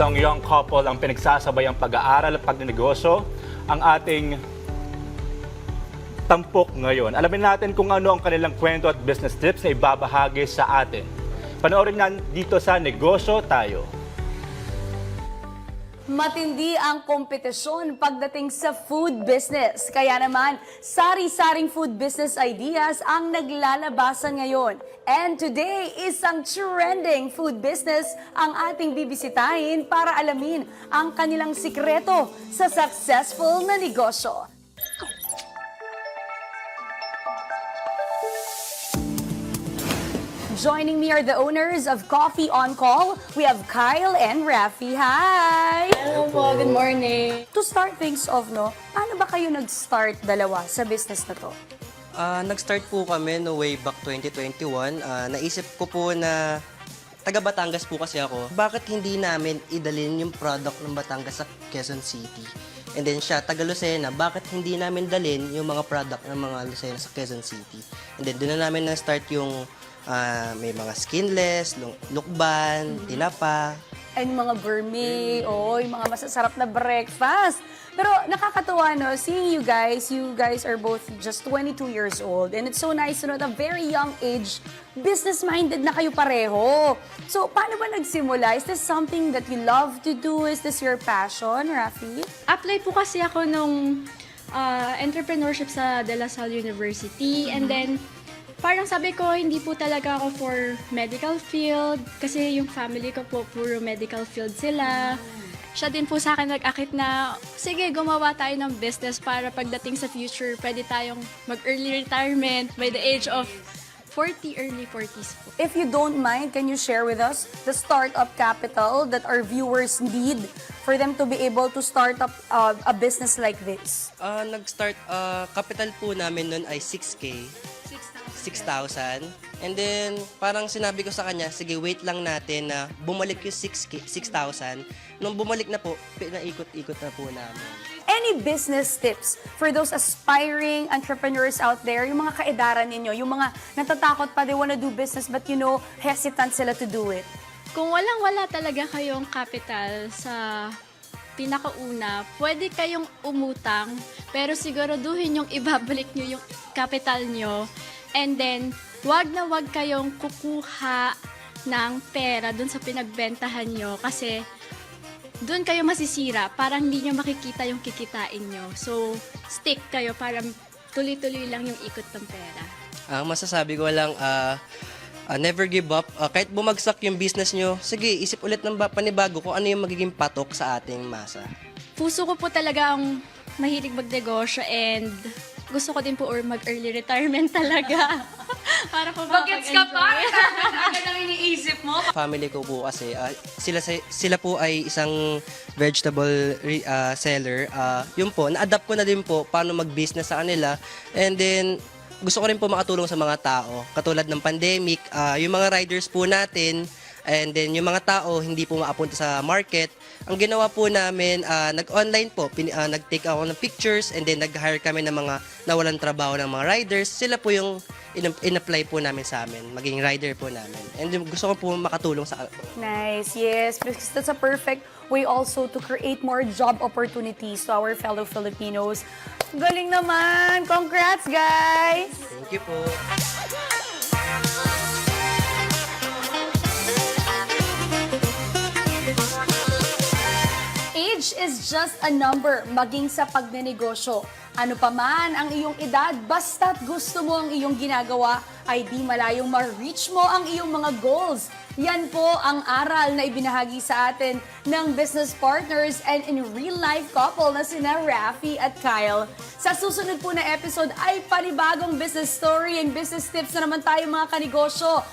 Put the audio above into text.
Isang young couple ang pinagsasabay ang pag-aaral at pagnegosyo ang ating tampok ngayon. Alamin natin kung ano ang kanilang kwento at business tips na ibabahagi sa atin. Panoorin na dito sa Negosyo Tayo. Matindi ang kompetisyon pagdating sa food business. Kaya naman, sari-saring food business ideas ang naglalabasan ngayon. And today, isang trending food business ang ating bibisitahin para alamin ang kanilang sikreto sa successful na negosyo. Joining me are the owners of Coffee on Call. We have Kyle and Rafi. Hi! Hello po, good morning. To start things off, no, paano ba kayo nag-start dalawa sa business na to? Ah, nag-start po kami no way back 2021. Ah, naisip ko po na taga Batangas po kasi ako. Bakit hindi namin idalin yung product ng Batangas sa Quezon City? And then siya, taga Lucena, bakit hindi namin dalin yung mga product ng mga Lucena sa Quezon City? And then doon na namin na-start yung ah, may mga skinless, luk- lukban, tinapa, And mga gourmet, oh, yung mga masasarap na breakfast. Pero nakakatuwa, no, seeing you guys, you guys are both just 22 years old. And it's so nice to know at a very young age, business-minded na kayo pareho. So, paano ba nagsimula? Is this something that you love to do? Is this your passion, Rafi? Apply po kasi ako nung ah, entrepreneurship sa De La Salle University and then parang sabi ko hindi po talaga ako for medical field kasi yung family ko po puro medical field sila. Siya din po sa akin nag-akit na, sige, gumawa tayo ng business para pagdating sa future, pwede tayong mag-early retirement by the age of 40, early 40s po. If you don't mind, can you share with us the startup capital that our viewers need for them to be able to start up uh, a business like this? Ah, nag-start, ah, capital po namin nun ay 6K. 6,000. And then, parang sinabi ko sa kanya, sige, wait lang natin na bumalik yung 6K 6,000. Nung bumalik na po, pinaikot-ikot na po namin. Any business tips for those aspiring entrepreneurs out there, yung mga kaedaran ninyo, yung mga natatakot pa, they wanna do business but you know, hesitant sila to do it? Kung walang-wala talaga kayong capital sa pinakauna, pwede kayong umutang, pero siguraduhin yung ibabalik nyo yung capital nyo. And then, wag na wag kayong kukuha ng pera dun sa pinagbentahan nyo kasi dun kayo masisira. Parang hindi nyo makikita yung kikitain nyo. So, stick kayo para tuloy-tuloy lang yung ikot ng pera. Ang masasabi ko lang, ah, ah, never give up. Ah, kahit bumagsak yung business nyo, sige, isip ulit ng ba- panibago kung ano yung magiging patok sa ating masa. puso ko po talaga ang mahilig magnegosyo and gusto ko din po or mag-early retirement talaga. Para po Bagets ka pa? makapag-enjoy. Agad ang iniisip mo? Family ko po kasi, ah, sila, sila po ay isang vegetable re- ah, seller. Ah, yun po, na-adapt ko na din po paano mag-business sa kanila. And then, gusto ko rin po makatulong sa mga tao. Katulad ng pandemic, ah, yung mga riders po natin, and then yung mga tao hindi po maapunta sa market. Ang ginawa po namin, ah, nag-online po, pin, ah, nag-take ako ng pictures and then nag-hire kami ng mga nawalan trabaho ng mga riders. Sila po yung in- in-apply po namin sa amin, maging rider po namin. And gusto ko po makatulong sa Nice, yes, because that's a perfect way also to create more job opportunities to our fellow Filipinos. Galing naman! Congrats, guys! Thank you po. Just a number maging sa pagnenegosyo. Ano pa man ang iyong edad, basta't gusto mo ang iyong ginagawa, ay di malayong ma-reach mo ang iyong mga goals. Yan po ang aral na ibinahagi sa atin ng business partners and in real life couple na sina Rafi at Kyle. Sa susunod po na episode ay panibagong business story and business tips na naman tayo mga kanegosyo.